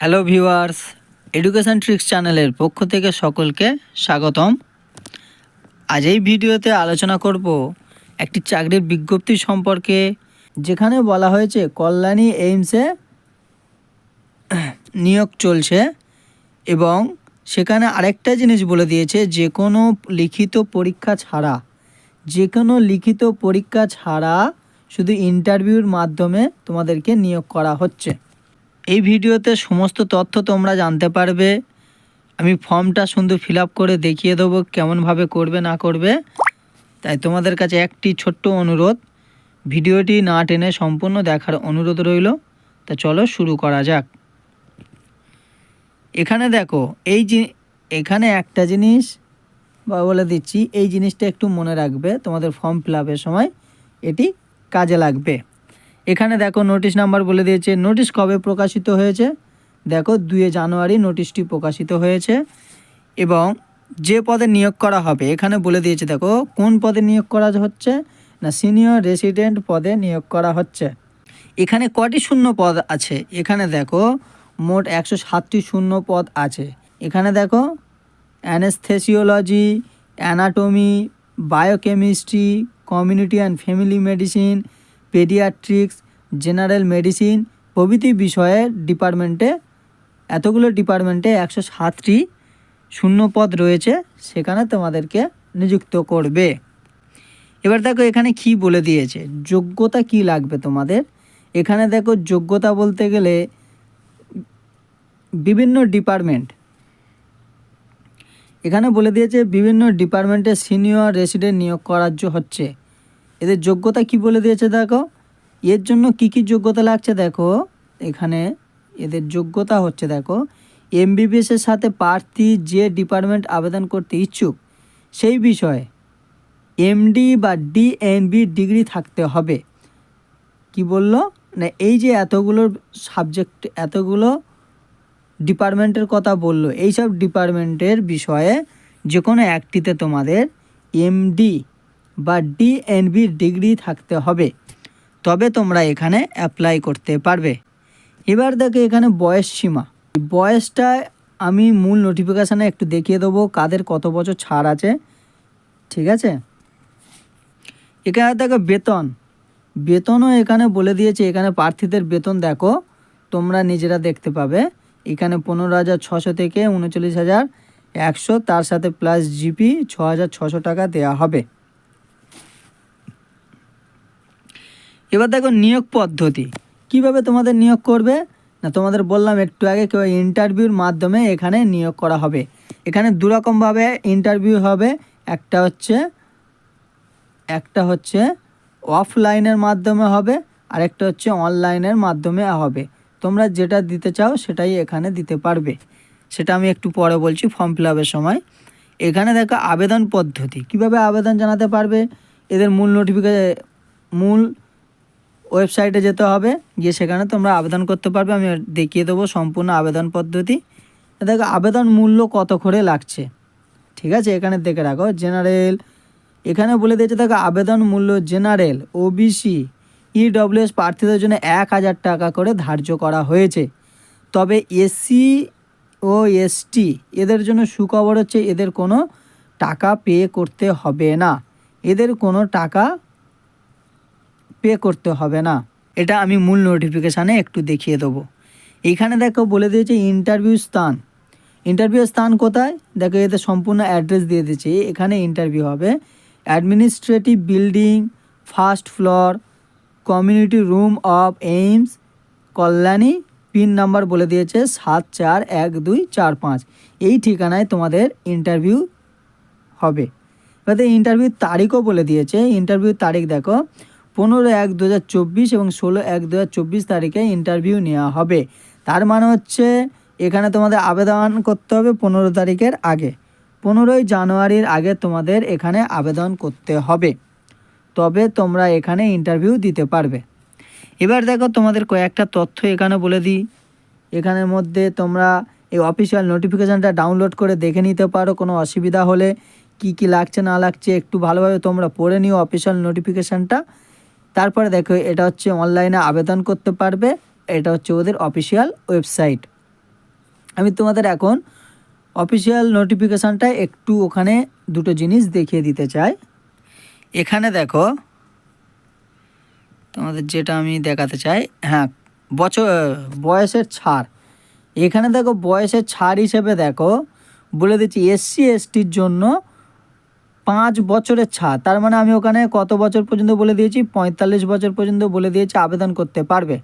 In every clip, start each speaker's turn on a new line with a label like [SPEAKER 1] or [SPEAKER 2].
[SPEAKER 1] Hello viewers education tricks চ্যানেলের পক্ষ থেকে সকলকে স্বাগতম। আজ এই ভিডিওতে আলোচনা করব একটি চাকরির বিজ্ঞপ্তি সম্পর্কে, যেখানে বলা হয়েছে কল্যাণী এইমসে নিয়োগ চলছে এবং সেখানে আরেকটা জিনিস বলে দিয়েছে, যে কোনো লিখিত পরীক্ষা ছাড়া, যে কোনো লিখিত পরীক্ষা ছাড়া শুধু ইন্টারভিউর মাধ্যমে তোমাদেরকে নিয়োগ করা হচ্ছে। এই ভিডিওতে সমস্ত তথ্য তোমরা জানতে পারবে। আমি ফর্মটা সুন্দর ফিল করে দেখিয়ে দেবো কেমনভাবে করবে, না করবে। তাই তোমাদের কাছে একটি ছোট্ট অনুরোধ, ভিডিওটি না টেনে সম্পূর্ণ দেখার অনুরোধ রইল। তা চলো শুরু করা যাক। এখানে দেখো, এই যে এখানে একটা জিনিস, বা বলে দিচ্ছি, এই জিনিসটা একটু মনে রাখবে, তোমাদের ফর্ম ফিল সময় এটি কাজে লাগবে। এখানে দেখো নোটিশ নাম্বার বলে দিয়েছে নোটিশ কবে প্রকাশিত হয়েছে? দেখো দুয়ে জানুয়ারি নোটিশটি প্রকাশিত হয়েছে এবং যে পদে নিয়োগ করা হবে, এখানে বলে দিয়েছে দেখো কোন পদে নিয়োগ করা হচ্ছে না সিনিয়র রেসিডেন্ট পদে নিয়োগ করা হচ্ছে। এখানে কটি শূন্য পদ আছে? এখানে দেখো মোট একশো সাতটি শূন্য পদ আছে। এখানে দেখো anaesthesiology anatomy biochemistry community and family medicine paediatrics, general medicine প্রভৃতি বিষয়ে ডিপার্টমেন্টে, এতগুলো ডিপার্টমেন্টে একশো সাতটি শূন্য পদ রয়েছে, সেখানে তোমাদেরকে নিযুক্ত করবে। এবার দেখো এখানে কি বলে দিয়েছে, যোগ্যতা কি লাগবে তোমাদের? এখানে দেখো যোগ্যতা বলতে গেলে বিভিন্ন ডিপার্টমেন্ট। এখানে বলে দিয়েছে বিভিন্ন ডিপার্টমেন্টে সিনিয়র রেসিডেন্ট নিয়োগ করার হচ্ছে। এদের যোগ্যতা কি বলে দিয়েছে দেখো? এর জন্য কি কি যোগ্যতা লাগছে দেখো? এখানে এদের যোগ্যতা হচ্ছে দেখো এমবিবিএসের সাথে প্রার্থী যে ডিপার্টমেন্ট আবেদন করতে ইচ্ছুক, সেই বিষয়ে এমডি বা ডিএনবি ডিগ্রি থাকতে হবে। কি বলল? না, এই যে এতগুলো সাবজেক্ট এতগুলো ডিপার্টমেন্টের কথা বলল, এইসব ডিপার্টমেন্টের বিষয়ে যে কোনো একটিতে তোমাদের এমডি বা ডিএনবি ডিগ্রি থাকতে হবে, তবে তোমরা এখানে অ্যাপ্লাই করতে পারবে। এবার দেখো এখানে বয়স সীমা। বয়সটা আমি মূল নোটিফিকেশানে একটু দেখিয়ে দেবো কাদের কত বছর ছাড় আছে, ঠিক আছে? এখানে দেখো বেতন। বেতনও এখানে বলে দিয়েছে, এখানে প্রার্থীদের বেতন দেখো, তোমরা নিজেরা দেখতে পাবে। এখানে পনেরো হাজার ছশো থেকে উনচল্লিশ হাজার একশো, তার সাথে প্লাস জিপি ছ হাজার ছশো টাকা দেওয়া হবে। এবার দেখো নিয়োগ পদ্ধতি। কীভাবে তোমাদের নিয়োগ করবে? না, তোমাদের বললাম একটু আগে কেউ ইন্টারভিউর মাধ্যমে এখানে নিয়োগ করা হবে। এখানে দুরকমভাবে ইন্টারভিউ হবে। একটা হচ্ছে একটা হচ্ছে অফলাইনের মাধ্যমে হবে, আর একটা হচ্ছে অনলাইনের মাধ্যমে হবে। তোমরা যেটা দিতে চাও সেটাই এখানে দিতে পারবে। সেটা আমি একটু পরে বলছি ফর্ম ফিল সময়। এখানে দেখো আবেদন পদ্ধতি। কীভাবে আবেদন জানাতে পারবে? এদের মূল নোটিফিকে মূল ওয়েবসাইটে যেতে হবে, গিয়ে সেখানে তোমরা আবেদন করতে পারবে। আমি দেখিয়ে দেবো সম্পূর্ণ আবেদন পদ্ধতি। দেখো, আবেদন মূল্য কত করে লাগছে? ঠিক আছে, এখানে দেখে রাখো, জেনারেল। এখানে বলে দিয়েছে, দেখো, আবেদন মূল্য জেনারেল ওবিসি ইডব্লিউএস প্রার্থীদের জন্য এক হাজার টাকা করে ধার্য করা হয়েছে। তবে এসসি ও এসটি এদের জন্য সুখবর হচ্ছে, এদের কোনো টাকা পে করতে হবে না। এদের কোনো টাকা পে করতে হবে না। এটা আমি মূল নোটিফিকেশানে একটু দেখিয়ে দেবো। এইখানে দেখো বলে দিয়েছে ইন্টারভিউ স্থান। ইন্টারভিউ স্থান কোথায়? দেখো এতে সম্পূর্ণ অ্যাড্রেস দিয়ে দিয়েছে। এখানে ইন্টারভিউ হবে। Administrative building first floor community room of AIIMS Kalyani pin number বলে দিয়েছে সাত চার এক দুই চার পাঁচ। এই ঠিকানায় তোমাদের ইন্টারভিউ হবে। এবার ইন্টারভিউ তারিখও বলে দিয়েছে। ইন্টারভিউ তারিখ দেখো পনেরো এক দু এবং ষোলো এক দু তারিখে ইন্টারভিউ নেওয়া হবে। তার মানে হচ্ছে এখানে তোমাদের আবেদন করতে হবে পনেরো তারিখের আগে। পনেরোই জানুয়ারির আগে তোমাদের এখানে আবেদন করতে হবে। তবে তোমরা এখানে ইন্টারভিউ দিতে পারবে। এবার দেখো তোমাদের কয়েকটা তথ্য এখানে বলে দিই। এখানের মধ্যে তোমরা এই অফিসিয়াল নোটিফিকেশানটা ডাউনলোড করে দেখে নিতে পারো, কোনো অসুবিধা হলে কি কি লাগছে না লাগছে একটু ভালোভাবে তোমরা পড়ে নিও অফিসিয়াল নোটিফিকেশানটা তারপরে দেখো, এটা হচ্ছে অনলাইনে আবেদন করতে পারবে। এটা হচ্ছে ওদের অফিসিয়াল ওয়েবসাইট আমি তোমাদের এখন অফিসিয়াল নোটিফিকেশানটা একটু ওখানে দুটো জিনিস দেখিয়ে দিতে চাই। এখানে দেখো, তোমাদের যেটা আমি দেখাতে চাই হ্যাঁ বছর, বয়সের ছাড়। এখানে দেখো, বয়সের ছাড় হিসেবে দেখো, বলে দিচ্ছি, এসসি, এসটির জন্য পাঁচ বছরের ছাড়। তার মানে আমি ওখানে কত বছর পর্যন্ত বলে দিয়েছি? পঁয়তাল্লিশ বছর পর্যন্ত বলে দিয়েছি, আবেদন করতে পারবে।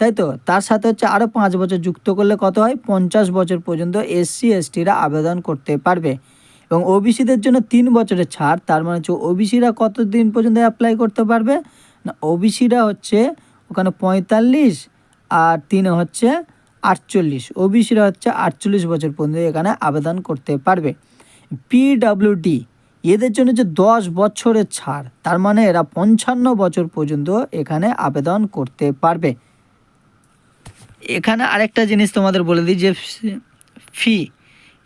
[SPEAKER 1] তাই তো? তার সাথে হচ্ছে আরও পাঁচ বছর যুক্ত করলে কত হয়? পঞ্চাশ বছর পর্যন্ত এসসি, এসটিরা আবেদন করতে পারবে। এবং ওবিসিদের জন্য তিন বছরের ছাড়। তার মানে হচ্ছে ওবিসিরা কত দিন পর্যন্ত অ্যাপ্লাই করতে পারবে? না, ওবিসিরা হচ্ছে ওখানে পঁয়তাল্লিশ আর তিন হচ্ছে আটচল্লিশ। ওবিসিরা হচ্ছে আটচল্লিশ বছর পর্যন্ত এখানে আবেদন করতে পারবে। পিডাব্লিউডি এদের জন্য যে দশ বছরের ছাড়, তার মানে এরা পঞ্চান্ন বছর পর্যন্ত এখানে আবেদন করতে পারবে। এখানে আরেকটা জিনিস তোমাদের বলে দিই যে ফি,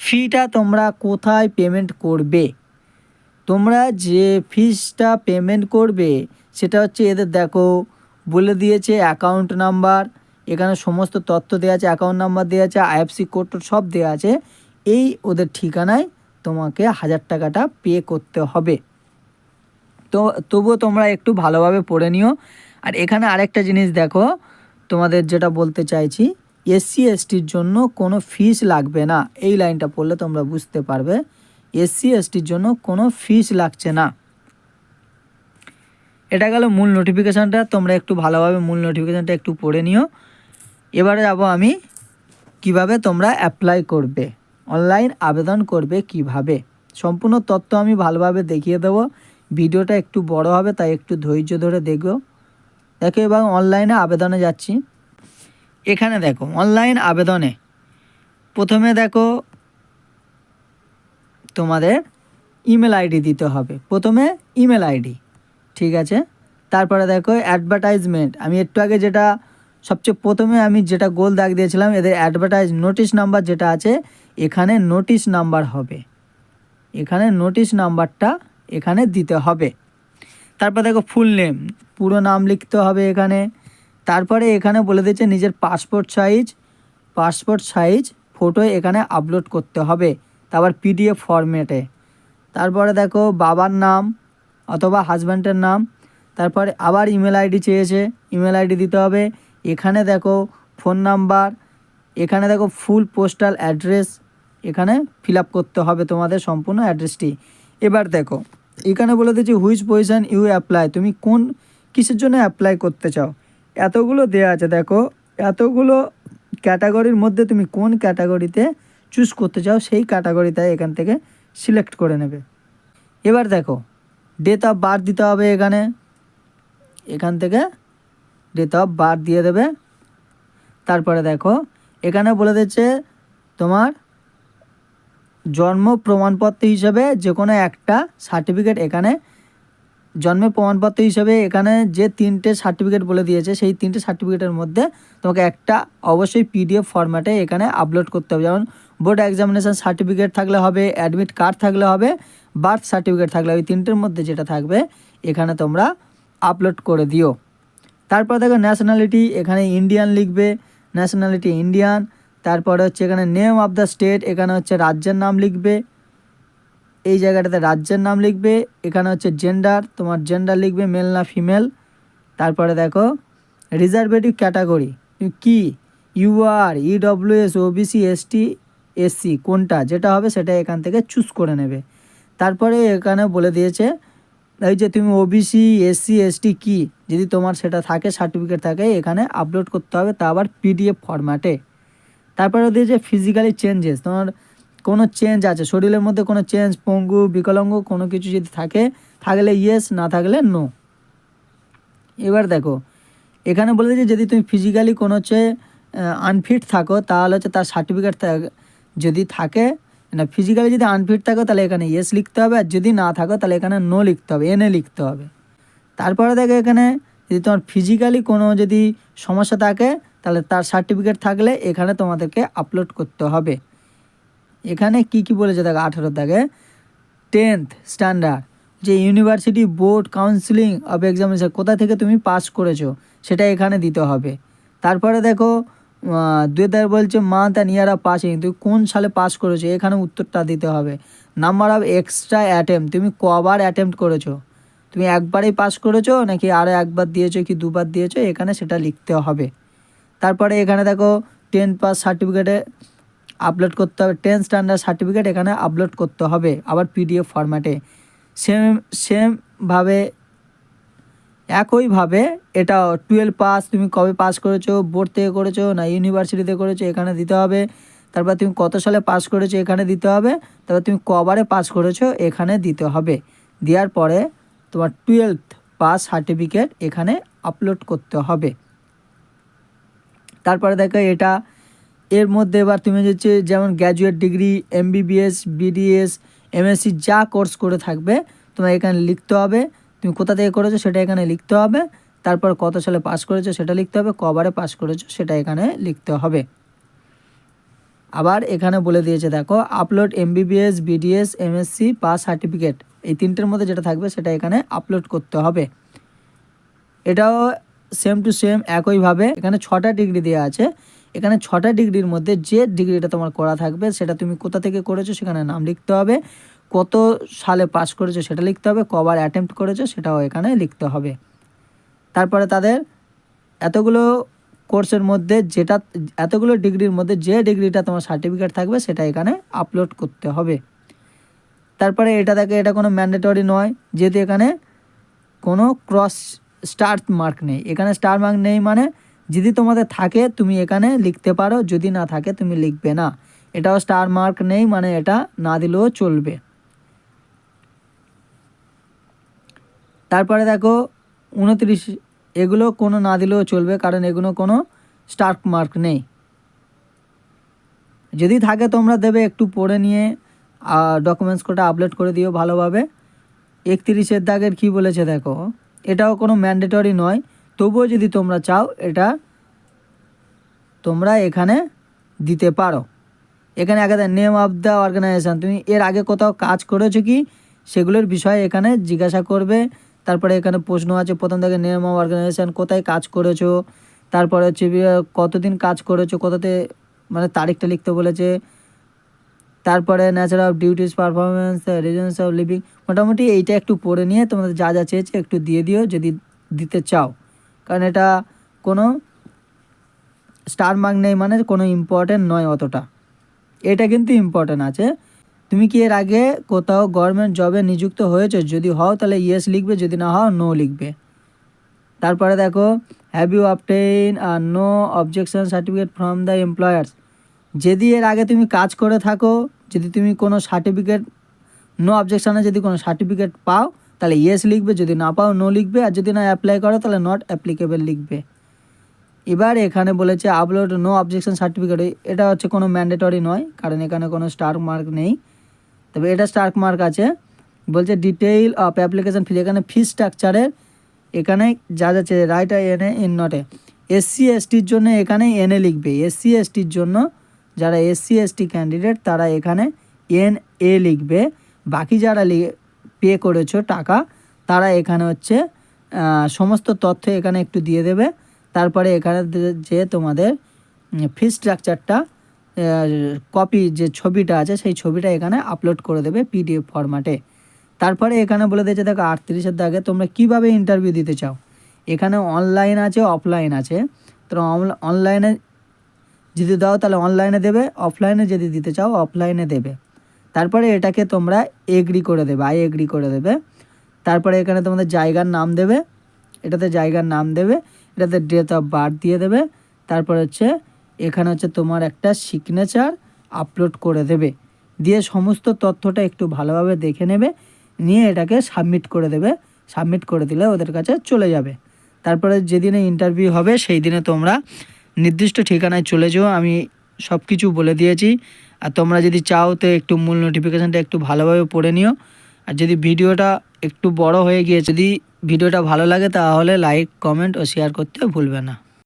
[SPEAKER 1] ফিটা তোমরা কোথায় পেমেন্ট করবে? তোমরা যে ফিসটা পেমেন্ট করবে, সেটা হচ্ছে এদের দেখো, বলে দিয়েছে অ্যাকাউন্ট নাম্বার এখানে সমস্ত তথ্য দেওয়া আছে অ্যাকাউন্ট নাম্বার দেওয়া আছে আইএফসি কোড সব দেওয়া আছে, এই ওদের ঠিকানায় তোমাকে হাজার টাকাটা পে করতে হবে। তো তবুও তোমরা একটু ভালোভাবে পড়ে নিও। আর এখানে আরেকটা জিনিস দেখো, তোমাদের যেটা বলতে চাইছি এসসি এসটির জন্য কোনো ফিস লাগবে না। এই লাইনটা পড়লে তোমরা বুঝতে পারবে এসসি এসটির জন্য কোনো ফিস লাগছে না। এটা গেল মূল নোটিফিকেশানটা তোমরা একটু ভালোভাবে মূল নোটিফিকেশানটা একটু পড়ে নিও। এবারে যাব আমি, কীভাবে তোমরা অ্যাপ্লাই করবে। অনলাইন আবেদন করবে কীভাবে? সম্পূর্ণ তথ্য আমি ভালোভাবে দেখিয়ে দেবো। ভিডিওটা একটু বড় হবে, তাই একটু ধৈর্য ধরে দেখো। দেখো এবং অনলাইনে আবেদনে যাচ্ছি। এখানে দেখো, অনলাইন আবেদনে। প্রথমে দেখো, তোমাদের ইমেল আইডি দিতে হবে। প্রথমে ইমেল আইডি, ঠিক আছে? তারপরে দেখো, অ্যাডভার্টাইজমেন্ট। আমি একটু আগে যেটা সবচেয়ে প্রথমে আমি যেটা গোল দাগ দিয়েছিলাম, এদের অ্যাডভার্টাইজ নোটিশ নাম্বার যেটা আছে, এখানে নোটিশ নাম্বার হবে। এখানে নোটিশ নাম্বারটা এখানে দিতে হবে। তারপর দেখো ফুল নেম পুরো নাম লিখতে হবে এখানে। তারপরে এখানে বলে দিয়েছে নিজের passport size passport size photo এখানে আপলোড করতে হবে, তারপর পিডিএফ ফরম্যাটে তারপরে দেখো বাবার নাম অথবা হাজব্যান্ডের নাম, তারপরে আবার ইমেল আইডি চেয়েছে ইমেল আইডি দিতে হবে এখানে দেখো ফোন নাম্বার, এখানে দেখো ফুল পোস্টাল অ্যাড্রেস, এখানে ফিল করতে হবে তোমাদের সম্পূর্ণ অ্যাড্রেসটি। এবার দেখো, এখানে বলে দিচ্ছি হুইচ পজিশন ইউ অ্যাপ্লাই, তুমি কোন কিসের জন্য অ্যাপ্লাই করতে চাও? এতগুলো দেওয়া আছে, দেখো, এতগুলো ক্যাটাগরির মধ্যে তুমি কোন ক্যাটাগরিতে চুজ করতে চাও, সেই ক্যাটাগরিতে এখান থেকে সিলেক্ট করে নেবে। এবার দেখো ডেট অফ বার্থ দিতে হবে এখানে। এখান থেকে ডেট অফ বার্থ দিয়ে দেবে। তারপরে দেখো, এখানে বলে দিচ্ছে তোমার জন্ম প্রমাণপত্র হিসেবে যে কোনো একটা সার্টিফিকেট এখানে জন্মের প্রমাণপত্র হিসেবে এখানে যে তিনটে সার্টিফিকেট বলে দিয়েছে, সেই তিনটে সার্টিফিকেটের মধ্যে তোমাকে একটা অবশ্যই পিডিএফ ফরম্যাটে এখানে আপলোড করতে হবে। যেমন বোর্ড এক্সামিনেশান সার্টিফিকেট থাকলে হবে অ্যাডমিট কার্ড থাকলে হবে বার্থ সার্টিফিকেট থাকলে ওই তিনটের মধ্যে যেটা থাকবে, এখানে তোমরা আপলোড করে দিও। তারপর দেখো ন্যাশনালিটি এখানে ইন্ডিয়ান লিখবে ন্যাশনালিটি ইন্ডিয়ান তারপরে হচ্ছে এখানে নেম অফ দ্য স্টেট এখানে হচ্ছে রাজ্যের নাম লিখবে, এই জায়গাটাতে রাজ্যের নাম লিখবে, এখানে হচ্ছে জেন্ডার তোমার জেন্ডার লিখবে মেল না ফিমেল তারপরে দেখো রিজার্ভেটিভ ক্যাটাগরি কি? UR EWS OBC ST SC কোনটা যেটা হবে সেটা এখান থেকে চুজ করে নেবে। তারপরে এখানে বলে দিয়েছে এই যে তুমি ওবিসি এসসি এসটি কি? যদি তোমার সেটা থাকে সার্টিফিকেট থাকে, এখানে আপলোড করতে হবে, তা আবার পিডিএফ ফরম্যাটে তারপরে দিয়েছে ফিজিক্যালি চেঞ্জেস তোমার কোনো চেঞ্জ আছে? শরীরের মধ্যে কোনো চেঞ্জ পঙ্গু, বিকলাঙ্গ, কোনো কিছু যদি থাকে, থাকলে ইয়েস না থাকলে নো এবার দেখো, এখানে বলে দিয়েছে যদি তুমি ফিজিক্যালি কোনো হচ্ছে আনফিট থাকো, তাহলে হচ্ছে তার সার্টিফিকেট যদি থাকে না ফিজিক্যালি যদি আনফিট থাকো তাহলে এখানে ইয়েস লিখতে হবে, আর যদি না থাকো তাহলে এখানে নো লিখতে হবে এনে লিখতে হবে। তারপরে দেখো এখানে যদি তোমার ফিজিক্যালি কোনো যদি সমস্যা থাকে, তাহলে তার সার্টিফিকেট থাকলে এখানে তোমাদেরকে আপলোড করতে হবে। এখানে কি কি বলেছে দেখো, আঠারো দাগে টেন্থ স্ট্যান্ডার্ড যে university board counselling of examination কোথা থেকে তুমি পাস করেছ, সেটা এখানে দিতে হবে। তারপরে দেখো দুই দায় বলছে month and year of passing তুমি কোন সালে পাস করেছ? এখানে উত্তরটা দিতে হবে। নাম্বার অফ এক্সট্রা অ্যাটেম্প তুমি কবার অ্যাটেম্প করেছ? তুমি একবারেই পাস করেছ নাকি আরও একবার দিয়েছ কি দুবার দিয়েছ? এখানে সেটা লিখতে হবে। তারপরে এখানে দেখো টেন পাস সার্টিফিকেটে আপলোড করতে হবে। টেন স্ট্যান্ডার্ড সার্টিফিকেট এখানে আপলোড করতে হবে আবার পিডিএফ ফরম্যাটে সেম সেমভাবে একইভাবে এটা টুয়েলভ পাস তুমি কবে পাস করেছ বোর্ড থেকে করেছ না ইউনিভার্সিটিতে করেছ, এখানে দিতে হবে। তারপর তুমি কত সালে পাস করেছ, এখানে দিতে হবে। তারপর তুমি কবারে পাস করেছ, এখানে দিতে হবে। দেওয়ার পরে তোমার টুয়েলভ পাস সার্টিফিকেট এখানে আপলোড করতে হবে। তারপরে দেখো এটা, এর মধ্যে এবার তুমি হচ্ছে যেমন graduate degree MBBS BDS MSc যা কোর্স করে থাকবে, তোমার এখানে লিখতে হবে। তুমি কোথা থেকে করেছ সেটা এখানে লিখতে হবে। তারপর কত সালে পাস করেছ সেটা লিখতে হবে। কবারে পাস করেছ সেটা এখানে লিখতে হবে। আবার এখানে বলে দিয়েছে, দেখো upload MBBS BDS MSc pass certificate এই তিনটের মধ্যে যেটা থাকবে সেটা এখানে আপলোড করতে হবে। এটাও সেম টু সেম একইভাবে এখানে ছটা ডিগ্রি দেওয়া আছে। এখানে ছটা ডিগ্রির মধ্যে যে ডিগ্রিটা তোমার করা থাকবে সেটা তুমি কোথা থেকে করেছ সেখানে নাম লিখতে হবে। কত সালে পাস করেছ সেটা লিখতে হবে, কবার অ্যাটেম্প্ট করেছ সেটাও এখানে লিখতে হবে। তারপরে তাদের এতগুলো কোর্সের মধ্যে যেটা, এতগুলো ডিগ্রির মধ্যে যে ডিগ্রিটা তোমার সার্টিফিকেট থাকবে সেটা এখানে আপলোড করতে হবে। তারপরে এটা দেখে এটা কোনো ম্যান্ডেটরি নয়, যেহেতু এখানে কোনো ক্রস স্টার মার্ক নেই। এখানে স্টার মার্ক নেই মানে যদি তোমাদের থাকে তুমি এখানে লিখতে পারো, যদি না থাকে তুমি লিখবে না। এটাও স্টার মার্ক নেই মানে এটা না দিলেও চলবে। তারপরে দেখো উনত্রিশ, এগুলো কোনো না দিলেও চলবে, কারণ এগুলো কোনো স্টার মার্ক নেই। যদি থাকে তোমরা দেবে, একটু পড়ে নিয়ে ডকুমেন্টস কোটা আপলোড করে দিও ভালোভাবে। একত্রিশের দাগের কি বলেছে দেখো, এটাও কোনো ম্যান্ডেটরি নয়, তবুও যদি তোমরা চাও, এটা তোমরা এখানে দিতে পারো। এখানে একাদা নেম অফ দ্য অর্গানাইজেশান তুমি এর আগে কোথাও কাজ করেছ কি, সেগুলোর বিষয়ে এখানে জিজ্ঞাসা করবে তারপরে এখানে প্রশ্ন আছে, প্রথম থেকে নেম অর্গানাইজেশান কোথায় কাজ করেছ? তারপরে হচ্ছে কতদিন কাজ করেছ? কোথাতে মানে তারিখটা লিখতে বলেছে। তারপরে nature of duties performance reasons of leaving মোটামুটি এইটা একটু পড়ে নিয়ে তোমাদের যা যা চেয়েছে একটু দিয়ে দিও, যদি দিতে চাও। কারণ এটা কোনো স্টার মার্ক নেই মানে কোনো ইম্পর্টেন্ট নয় অতটা। এটা কিন্তু ইম্পর্টেন্ট আছে। তুমি কি এর আগে কোথাও গভর্নমেন্ট জবে নিযুক্ত হয়েছে? যদি হও, তাহলে ইয়েস লিখবে, যদি না হও নো লিখবে। তারপরে দেখো have you obtain R no objection certificate from the employers যদি এর আগে তুমি কাজ করে থাকো, যদি তুমি কোনো সার্টিফিকেট নো অবজেকশানে যদি কোনো সার্টিফিকেট পাও, তাহলে ইয়েস লিখবে, যদি না পাও নো লিখবে, আর যদি না অ্যাপ্লাই করো, তাহলে নট অ্যাপ্লিকেবল লিখবে। এবার এখানে বলেছে আপলোড নো অবজেকশন সার্টিফিকেট এটা হচ্ছে কোনো ম্যান্ডেটরি নয়, কারণ এখানে কোনো স্টার মার্ক নেই। তবে এটা স্টার্ক মার্ক আছে। বলছে ডিটেইল অফ অ্যাপ্লিকেশান ফি এখানে ফি স্ট্রাকচারের এখানে যা যাচ্ছে রাইট আই এনে ইন নটে এসসি এসটির জন্য এখানে এনে লিখবে। এসসি এসটির জন্য যারা এসসি এসটি ক্যান্ডিডেট তারা এখানে এন এ লিখবে। বাকি যারা পে করেছ টাকা, তারা এখানে হচ্ছে সমস্ত তথ্য এখানে একটু দিয়ে দেবে। তারপরে এখানে যে তোমাদের ফি স্ট্রাকচারটা কপি যে ছবিটা আছে, সেই ছবিটা এখানে আপলোড করে দেবে পিডিএফ ফরম্যাটে তারপরে এখানে বলে দিয়েছে, দেখো, আটত্রিশের দাগে তোমরা কীভাবে ইন্টারভিউ দিতে চাও? এখানে অনলাইন আছে অফলাইন আছে। তো অনলাইনে যদি দাও, তাহলে অনলাইনে দেবে অফলাইনে যদি দিতে চাও অফলাইনে দেবে। তারপরে এটাকে তোমরা এগ্রি করে দেবে আই এগ্রি করে দেবে। তারপরে এখানে তোমাদের জায়গার নাম দেবে, এটাতে জায়গার নাম দেবে, এটাতে ডেট অফ বার্থ দিয়ে দেবে। তারপর হচ্ছে এখানে হচ্ছে তোমার একটা সিগনেচার আপলোড করে দেবে। দিয়ে সমস্ত তথ্যটা একটু ভালোভাবে দেখে নেবে, নিয়ে এটাকে সাবমিট করে দেবে। সাবমিট করে দিলে ওদের কাছে চলে যাবে। তারপরে যেদিনে ইন্টারভিউ হবে সেই দিনে তোমরা নির্দিষ্ট ঠিকানায় চলে যাও। আমি সব কিছু বলে দিয়েছি। আর তোমরা যদি চাও তো একটু মূল নোটিফিকেশানটা একটু ভালোভাবে পড়ে নিও। আর যদি ভিডিওটা একটু বড় হয়ে গিয়ে যদি ভিডিওটা ভালো লাগে তাহলে লাইক কমেন্ট ও শেয়ার করতে ভুলবে না।